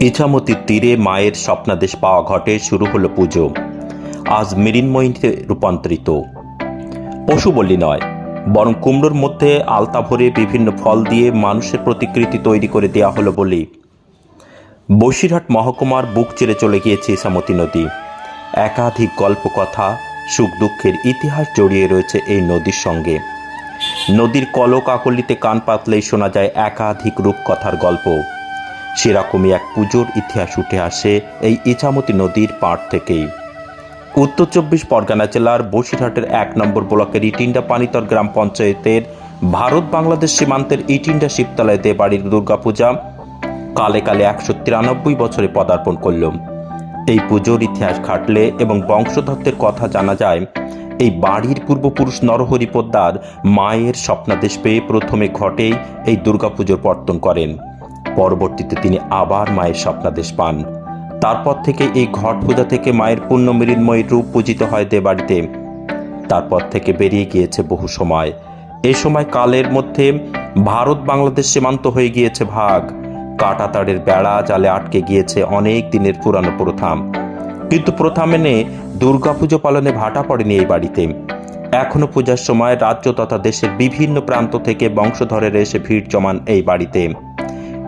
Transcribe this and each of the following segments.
ইছামতির তীরে মায়ের স্বপ্নাদেশ পাওয়া ঘটে, শুরু হলো পুজো। আজ মৃন্ময়ীতে রূপান্তরিত। পশু বলি নয়, বরং কুমড়োর মধ্যে আলতা ভরে বিভিন্ন ফল দিয়ে মানুষের প্রতিকৃতি তৈরি করে দেওয়া হলো বলি। বসিরহাট মহকুমার বুক চিরে চলে গিয়েছে ইসামতি নদী। একাধিক গল্পকথা, সুখ দুঃখের ইতিহাস জড়িয়ে রয়েছে এই নদীর সঙ্গে। নদীর কলকাকলিতে কান পাতলেই শোনা যায় একাধিক রূপকথার গল্প। সেরকমই এক পুজোর ইতিহাস উঠে আসে এই ইছামতি নদীর পাড় থেকেই। উত্তর চব্বিশ পরগনা জেলার বসিরহাটের এক নম্বর ব্লকের ইটিন্ডা পানিতর গ্রাম পঞ্চায়েতের ভারত বাংলাদেশ সীমান্তের ইটিন্ডা শিবতলায় দে বাড়ির দুর্গাপূজা কালে কালে একশো তিরানব্বই বছরে পদার্পণ করল এই পুজোর ইতিহাস ঘাটলে এবং বংশধত্বের কথা জানা যায়, এই বাড়ির পূর্বপুরুষ নরহরি পোদ্দার মায়ের স্বপ্নাদেশ পেয়ে প্রথমে ঘটেই এই দুর্গাপুজোর পর্তন করেন। পরবর্তীতে তিনি আবার মায়ের স্বপ্নাদেশ পান। তারপর থেকে এই ঘট পূজা থেকে মায়ের পূর্ণ মৃন্ময় রূপ পূজিত হয় দেবাড়িতে। তারপর থেকে বেরিয়ে গিয়েছে বহু সময়। এ সময় কালের মধ্যে ভারত বাংলাদেশ সীমান্ত হয়ে গিয়েছে ভাগ। কাটাতাড়ের বেড়া জালে আটকে গিয়েছে অনেক দিনের পুরানো প্রথা। কিন্তু প্রথা মেনে দুর্গাপুজো পালনে ভাটা পড়েনি এই বাড়িতে। এখনও পূজার সময় রাজ্য তথা দেশের বিভিন্ন প্রান্ত থেকে বংশধরের এসে ভিড় জমান এই বাড়িতে।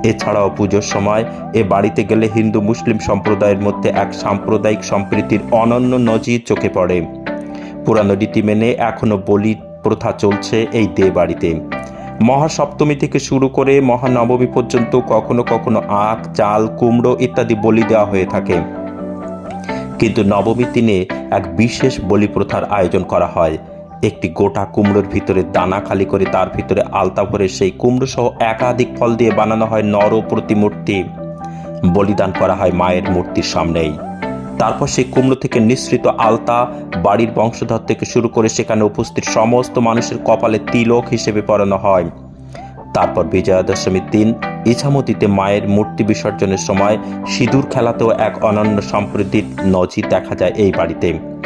এছাড়াও পুজোর সময় এ বাড়িতে গেলে হিন্দু মুসলিম সম্প্রদায়ের মধ্যে এক সাম্প্রদায়িক সম্প্রীতির অনন্য নজির চোখে পড়ে। পুরানো রীতি মেনে এখনও বলি প্রথা চলছে এই দে বাড়িতে। মহাসপ্তমী থেকে শুরু করে মহানবমী পর্যন্ত কখনো কখনো আখ, চাল, কুমড়ো ইত্যাদি বলি দেওয়া হয়ে থাকে। কিন্তু নবমীর দিনে এক বিশেষ বলি প্রথার আয়োজন করা হয়। একটি গোটা কুমড়োর ভিতরে দানা খালি করে তার ভিতরে আলতা ভরে সেই কুমড়ো সহ একাধিক ফল দিয়ে বানানো হয় নর প্রতিমূর্তি বলিদান করা হয় মায়ের মূর্তির সামনেই। তারপর সেই কুমড়ো থেকে নিঃসৃত আলতা বাড়ির বংশধর থেকে শুরু করে সেখানে উপস্থিত সমস্ত মানুষের কপালে তিলক হিসেবে পরানো হয়। তারপর বিজয়া দশমীর দিন ইছামতিতে মায়ের মূর্তি বিসর্জনের সময় সিঁদুর খেলাতেও এক অনন্য সম্প্রীতির নজির দেখা যায় এই বাড়িতে।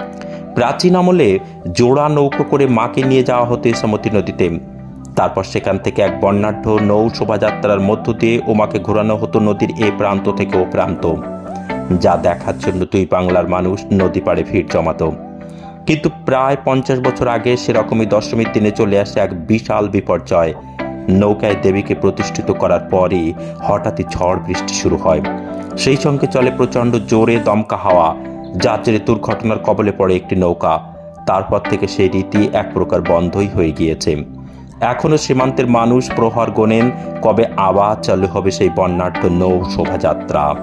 প্রাচীন আমলে জোড়া নৌকো করে মাকে নিয়ে যাওয়া হতো ইছামতি নদীতে। তারপর সেখান থেকে এক বর্ণাঢ্য নৌ শোভাযাত্রার মধ্য দিয়ে ওমাকে ঘোরানো হতো নদীর এ প্রান্ত থেকে ও প্রান্ত। যা দেখার জন্য দুই বাংলার মানুষ নদী পাড়ে ভিড় জমাতো। কিন্তু প্রায় পঞ্চাশ বছর আগে সেরকমই দশমীর দিনে চলে আসে এক বিশাল বিপর্যয়। নৌকায় দেবীকে প্রতিষ্ঠিত করার পরই হঠাৎই ঝড় বৃষ্টি শুরু হয়। সেই সঙ্গে চলে প্রচণ্ড জোরে দমকা হাওয়া। যাত্রী দুর্ঘটনার কবলে পড়ে একটি নৌকা। তারপর থেকে সেই রীতি এক প্রকার বন্ধই হয়ে গিয়েছে। এখনও সীমান্তের মানুষ প্রহার গোনেন, কবে আবার চালু হবে সেই বন্যাঢ্য নৌ শোভাযাত্রা।